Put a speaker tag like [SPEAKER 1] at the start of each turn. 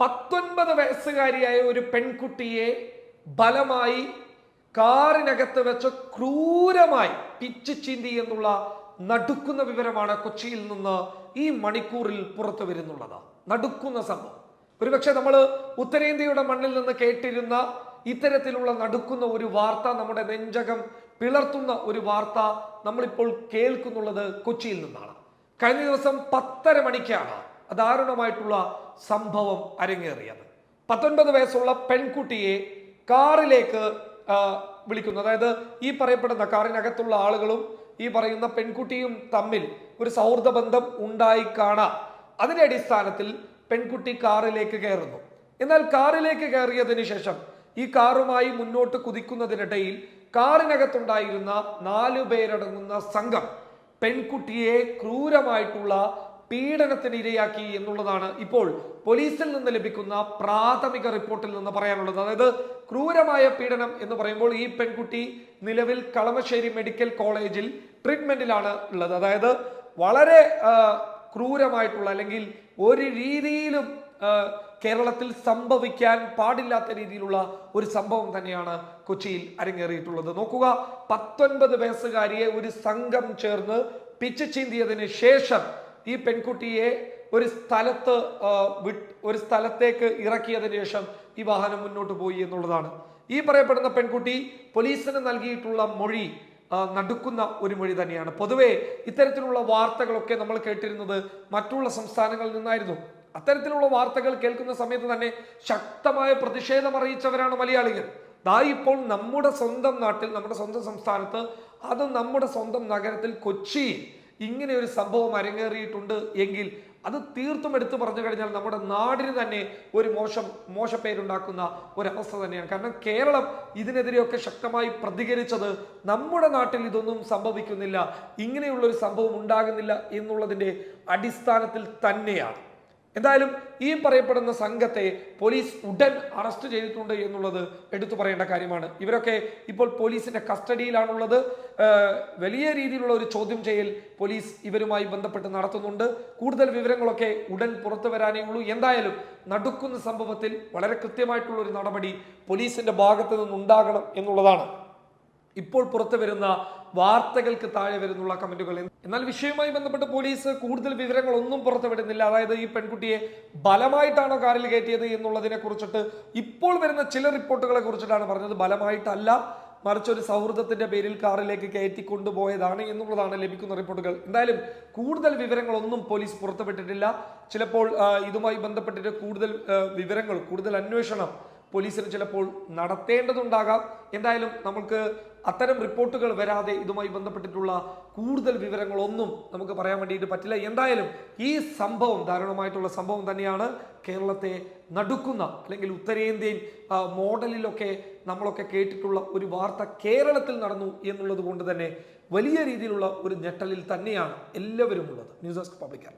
[SPEAKER 1] പത്തൊൻപത് വയസ്സുകാരിയായ ഒരു പെൺകുട്ടിയെ ബലമായി കാറിനകത്ത് വെച്ച് ക്രൂരമായി പിച്ച് ചീന്തി എന്നുള്ള നടുക്കുന്ന വിവരമാണ് കൊച്ചിയിൽ നിന്ന് ഈ മണിക്കൂറിൽ പുറത്തു വരുന്നുള്ളത്. നടുക്കുന്ന സംഭവം. ഒരുപക്ഷെ നമ്മൾ ഉത്തരേന്ത്യയുടെ മണ്ണിൽ നിന്ന് കേട്ടിരുന്ന ഇത്തരത്തിലുള്ള നടുക്കുന്ന ഒരു വാർത്ത നമ്മുടെ നെഞ്ചകം പിളർത്തുന്ന ഒരു വാർത്ത നമ്മളിപ്പോൾ കേൾക്കുന്നുള്ളത് കൊച്ചിയിൽ നിന്നാണ്. കഴിഞ്ഞ ദിവസം പത്തര മണിക്കാണ് ദാരുണമായിട്ടുള്ള സംഭവം അരങ്ങേറിയത്. പത്തൊൻപത് വയസ്സുള്ള പെൺകുട്ടിയെ കാറിലേക്ക് വിളിക്കുന്നു. അതായത് ഈ പറയപ്പെടുന്ന കാറിനകത്തുള്ള ആളുകളും ഈ പറയുന്ന പെൺകുട്ടിയും തമ്മിൽ ഒരു സൗഹൃദ ബന്ധം ഉണ്ടായി കാണാം. അതിന്റെ അടിസ്ഥാനത്തിൽ പെൺകുട്ടി കാറിലേക്ക് കയറുന്നു. എന്നാൽ കാറിലേക്ക് കയറിയതിനു ശേഷം ഈ കാറുമായി മുന്നോട്ട് കുതിക്കുന്നതിനിടയിൽ കാറിനകത്തുണ്ടായിരുന്ന നാലു പേരടങ്ങുന്ന സംഘം പെൺകുട്ടിയെ ക്രൂരമായിട്ടുള്ള പീഡനത്തിന് ഇരയാക്കി എന്നുള്ളതാണ് ഇപ്പോൾ പോലീസിൽ നിന്ന് ലഭിക്കുന്ന പ്രാഥമിക റിപ്പോർട്ടിൽ നിന്ന് പറയാനുള്ളത്. അതായത് ക്രൂരമായ പീഡനം എന്ന് പറയുമ്പോൾ ഈ പെൺകുട്ടി നിലവിൽ കളമശ്ശേരി മെഡിക്കൽ കോളേജിൽ ട്രീറ്റ്മെന്റിലാണ് ഉള്ളത്. അതായത് വളരെ ക്രൂരമായിട്ടുള്ള അല്ലെങ്കിൽ ഒരു രീതിയിലും കേരളത്തിൽ സംഭവിക്കാൻ പാടില്ലാത്ത രീതിയിലുള്ള ഒരു സംഭവം തന്നെയാണ് കൊച്ചിയിൽ അരങ്ങേറിയിട്ടുള്ളത്. നോക്കുക പത്തൊൻപത് വയസ്സുകാരിയെ ഒരു സംഘം ചേർന്ന് പിച്ചു ചീന്തിയതിന് ശേഷം ഈ പെൺകുട്ടിയെ ഒരു സ്ഥലത്ത് ഒരു സ്ഥലത്തേക്ക് ഇറക്കിയതിന് ശേഷം ഈ വാഹനം മുന്നോട്ട് പോയി എന്നുള്ളതാണ്. ഈ പറയപ്പെടുന്ന പെൺകുട്ടി പോലീസിന് നൽകിയിട്ടുള്ള മൊഴി നടുക്കുന്ന ഒരു മൊഴി തന്നെയാണ്. പൊതുവേ ഇത്തരത്തിലുള്ള വാർത്തകളൊക്കെ നമ്മൾ കേട്ടിരുന്നത് മറ്റുള്ള സംസ്ഥാനങ്ങളിൽ നിന്നായിരുന്നു. അത്തരത്തിലുള്ള വാർത്തകൾ കേൾക്കുന്ന സമയത്ത് തന്നെ ശക്തമായ പ്രതിഷേധം അറിയിച്ചവരാണ് മലയാളികൾ. ദാ ഇപ്പോൾ നമ്മുടെ സ്വന്തം നാട്ടിൽ നമ്മുടെ സ്വന്തം സംസ്ഥാനത്ത് അത് നമ്മുടെ സ്വന്തം നഗരത്തിൽ കൊച്ചിയിൽ ഇങ്ങനെ ഒരു സംഭവം അരങ്ങേറിയിട്ടുണ്ട് എങ്കിൽ അത് തീർത്തും എടുത്തു പറഞ്ഞു കഴിഞ്ഞാൽ നമ്മുടെ നാടിന് തന്നെ ഒരു മോശം മോശപ്പേരുണ്ടാക്കുന്ന ഒരവസ്ഥ തന്നെയാണ്. കാരണം കേരളം ഇതിനെതിരെയൊക്കെ ശക്തമായി പ്രതികരിച്ചത് നമ്മുടെ നാട്ടിൽ ഇതൊന്നും സംഭവിക്കുന്നില്ല ഇങ്ങനെയുള്ള ഒരു സംഭവം ഉണ്ടാകുന്നില്ല എന്നുള്ളതിന്റെ അടിസ്ഥാനത്തിൽ തന്നെയാണ്. എന്തായാലും ഈ പറയപ്പെടുന്ന സംഘത്തെ പോലീസ് ഉടൻ അറസ്റ്റ് ചെയ്തിട്ടുണ്ട് എന്നുള്ളത് എടുത്തു പറയേണ്ട കാര്യമാണ്. ഇവരൊക്കെ ഇപ്പോൾ പോലീസിന്റെ കസ്റ്റഡിയിലാണുള്ളത്. വലിയ രീതിയിലുള്ള ഒരു ചോദ്യം ചെയ്യൽ പോലീസ് ഇവരുമായി ബന്ധപ്പെട്ട് നടത്തുന്നുണ്ട്. കൂടുതൽ വിവരങ്ങളൊക്കെ ഉടൻ പുറത്തു വരാനേ ഉള്ളൂ. എന്തായാലും നടുക്കുന്ന സംഭവത്തിൽ വളരെ കൃത്യമായിട്ടുള്ള ഒരു നടപടി പോലീസിന്റെ ഭാഗത്ത് നിന്നുണ്ടാകണം എന്നുള്ളതാണ്. ഇപ്പോൾ പുറത്തു വരുന്ന വാർത്തകൾക്ക് താഴെ വരുന്നുള്ള കമന്റുകൾ. എന്നാൽ വിഷയവുമായി ബന്ധപ്പെട്ട് പോലീസ് കൂടുതൽ വിവരങ്ങൾ ഒന്നും പുറത്തുവിടുന്നില്ല. അതായത് ഈ പെൺകുട്ടിയെ ബലമായിട്ടാണോ കാറിൽ കയറ്റിയത് എന്നുള്ളതിനെ കുറിച്ചിട്ട് ഇപ്പോൾ വരുന്ന ചില റിപ്പോർട്ടുകളെ കുറിച്ചിട്ടാണ് പറഞ്ഞത്. ബലമായിട്ടല്ല മറിച്ച് ഒരു സൗഹൃദത്തിന്റെ പേരിൽ കാറിലേക്ക് കയറ്റി കൊണ്ടുപോയതാണ് എന്നുള്ളതാണ് ലഭിക്കുന്ന റിപ്പോർട്ടുകൾ. എന്തായാലും കൂടുതൽ വിവരങ്ങളൊന്നും പോലീസ് പുറത്തുവിട്ടിട്ടില്ല. ചിലപ്പോൾ ഇതുമായി ബന്ധപ്പെട്ടിട്ട് കൂടുതൽ വിവരങ്ങൾ കൂടുതൽ അന്വേഷണം പോലീസിന് ചിലപ്പോൾ നടത്തേണ്ടതുണ്ടാകാം. എന്തായാലും നമുക്ക് അത്തരം റിപ്പോർട്ടുകൾ വരാതെ ഇതുമായി ബന്ധപ്പെട്ടിട്ടുള്ള കൂടുതൽ വിവരങ്ങളൊന്നും നമുക്ക് പറയാൻ വേണ്ടിയിട്ട് പറ്റില്ല. എന്തായാലും ഈ സംഭവം ദാരുണമായിട്ടുള്ള സംഭവം തന്നെയാണ് കേരളത്തെ നടുക്കുന്ന അല്ലെങ്കിൽ ഉത്തരേന്ത്യൻ മോഡലിലൊക്കെ നമ്മളൊക്കെ കേട്ടിട്ടുള്ള ഒരു വാർത്ത കേരളത്തിൽ നടന്നു എന്നുള്ളത് കൊണ്ട് തന്നെ വലിയ രീതിയിലുള്ള ഒരു ഞെട്ടലിൽ തന്നെയാണ് എല്ലാവരും ഉള്ളത്. News desk public